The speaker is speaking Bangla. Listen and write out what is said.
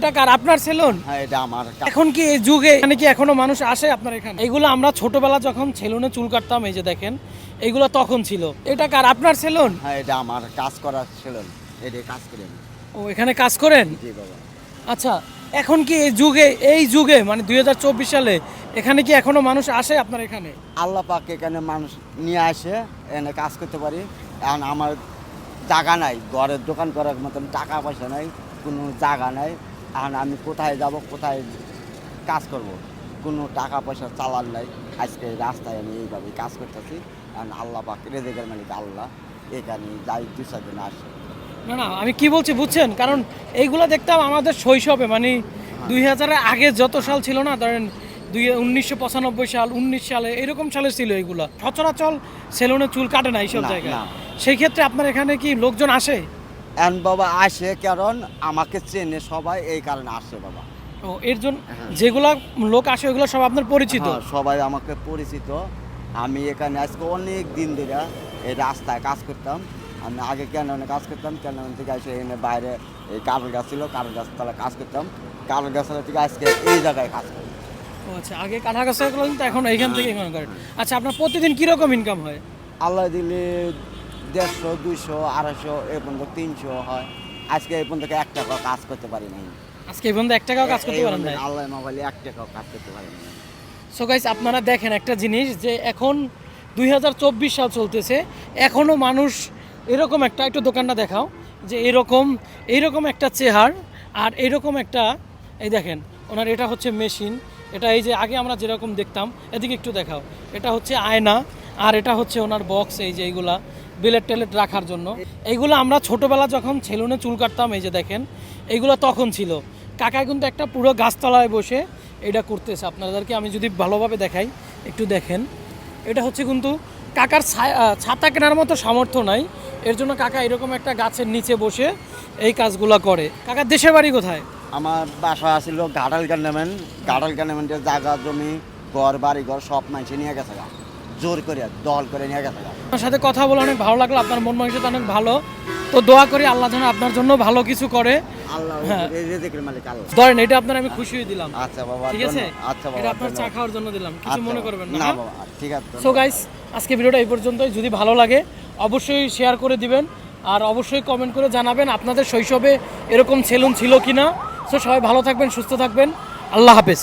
এটা কার আপনার সেলুন? হ্যাঁ এটা আমার। এখন কি এই যুগে এখানে কি এখনও মানুষ আসে আপনার এখানে? এগুলো আমরা ছোটবেলা যখন সেলুনে চুল কাটতাম এই যে দেখেন এগুলো তখন ছিল। এটা কার আপনার সেলুন? হ্যাঁ এটা আমার কাজ করার ছিল এটা কাজ করি আমি ও এখানে কাজ করেন? জি বাবা। আচ্ছা এখন কি এই যুগে এই যুগে মানে দুই হাজার চব্বিশ সালে এখানে কি এখনও মানুষ আসে আপনার এখানে? আল্লাহ পাক এখানে মানুষ নিয়ে আসে এনে কাজ করতে পারি। এখন আমার জায়গা নাই ঘরের দোকান করার মতন টাকা পয়সা নাই কোনো জায়গা নাই। এখন আমি কোথায় যাব কোথায় কাজ করব? কোনো টাকা পয়সা চালার নাই। আজকে রাস্তায় আমি এইভাবে কাজ করতেছি। এখন আল্লাহ পাক রেজেকের মালিক আল্লাহ। এখানে যাই দু চার দিন আসে। না না আমি কি বলছি বুঝছেন? কারণ এইগুলো দেখতাম আমাদের শৈশবে মানে দুই হাজারের আগে যত সাল ছিল না ধরেন দুই উনিশশো পঁচানব্বই সাল উনিশ সালে এরকম সালে ছিল এগুলো সচরাচল সেলুনে চুল কাটে না এইসব জায়গায়। সেই ক্ষেত্রে আপনার এখানে কি লোকজন আসে? এখন বাবা আসে কারণ আমাকে চেনে সবাই এই কারণে আসে বাবা। ও এর জন্য। যেগুলা লোক আসে ওগুলো সব আপনার পরিচিত? হ্যাঁ, সবাই আমাকে পরিচিত। আমি এখানে আজকে অনেক দিন ধরে এই রাস্তায় কাজ করতাম। আমি আগে কেন কাজ করতাম কেন থেকে এসে এনে বাইরে এই কারল গাছ ছিল কারল গাছ তলা কাজ করতাম। কারল গাছের থেকে আজকে এই জায়গায় কাজ করি। ও আচ্ছা আগে কাঠা গাছ কিন্তু এখন এইখান থেকে এখানে করেন আচ্ছা আপনার প্রতিদিন কীরকম ইনকাম হয়? আল্লাহ দিলে দেড়শো দুইশো আড়াইশো এ পর্যন্ত তিনশো হয়। আজকে এই পর্যন্ত এক টাকা কাজ করতে পারি নাই। আজকে এই পর্যন্ত এক টাকাও কাজ করতে পারেন না আল্লাহ মোবাইলে এক টাকাও কাজ করতে পারি নাই। সো গাইস আপনারা দেখেন একটা জিনিস যে এখন দুই হাজার চব্বিশ সাল চলতেছে। এখনও মানুষ এরকম একটা একটু দোকানটা দেখাও যে এরকম এইরকম একটা চেহার আর এরকম একটা এই দেখেন ওনার এটা হচ্ছে মেশিন। এটা এই যে আগে আমরা যেরকম দেখতাম এদিকে একটু দেখাও। এটা হচ্ছে আয়না। আর এটা হচ্ছে ওনার বক্স এই যে এইগুলা বিলেট টেলেট রাখার জন্য। এইগুলো আমরা ছোটোবেলা যখন ছেলুনে চুল কাটতাম, এই যে দেখেন, এইগুলো তখন ছিল। কাকা কিন্তু একটা পুরো গাছতলায় বসে এটা করতেছে। আপনাদেরকে আমি যদি ভালোভাবে দেখাই, একটু দেখেন। এটা হচ্ছে কিন্তু কাকার ছাতা কেনার মতো সামর্থ্য নাই। এর জন্য কাকা এরকম একটা গাছের নিচে বসে এই কাজগুলো করে। কাকার দেশের বাড়ি কোথায়? আমার বাসা আছিল গাডাল গান্ডামেন্ট গাডাল গান্ডামেন্টের জায়গা জমি, ঘর বাড়ি ঘর সব মানুষে নিয়ে গেছে জোর করে দল করে নিয়ে গেছে। আপনার সাথে কথা বলে অনেক ভালো লাগল আপনার মন মানসিকতা অনেক ভালো। তো দোয়া করি আল্লাহ যেন আপনার জন্য ভালো কিছু করে। হ্যাঁ। ধরেন এটা আপনার আমি খুশি হয়ে দিলাম। আচ্ছা বাবা ঠিক আছে? আচ্ছা বাবা এটা আপনার চা খাওয়ার জন্য দিলাম। কিছু আচ্ছা মনে করবেন না হ্যাঁ? বাবা ঠিক আছে সো গাইস আজকে ভিডিওটা এই পর্যন্তই। যদি ভালো লাগে অবশ্যই শেয়ার করে দিবেন। আর অবশ্যই কমেন্ট করে জানাবেন আপনাদের শৈশবে এরকম সেলুন ছিল কি না সো সবাই ভালো থাকবেন সুস্থ থাকবেন। আল্লাহ হাফেজ।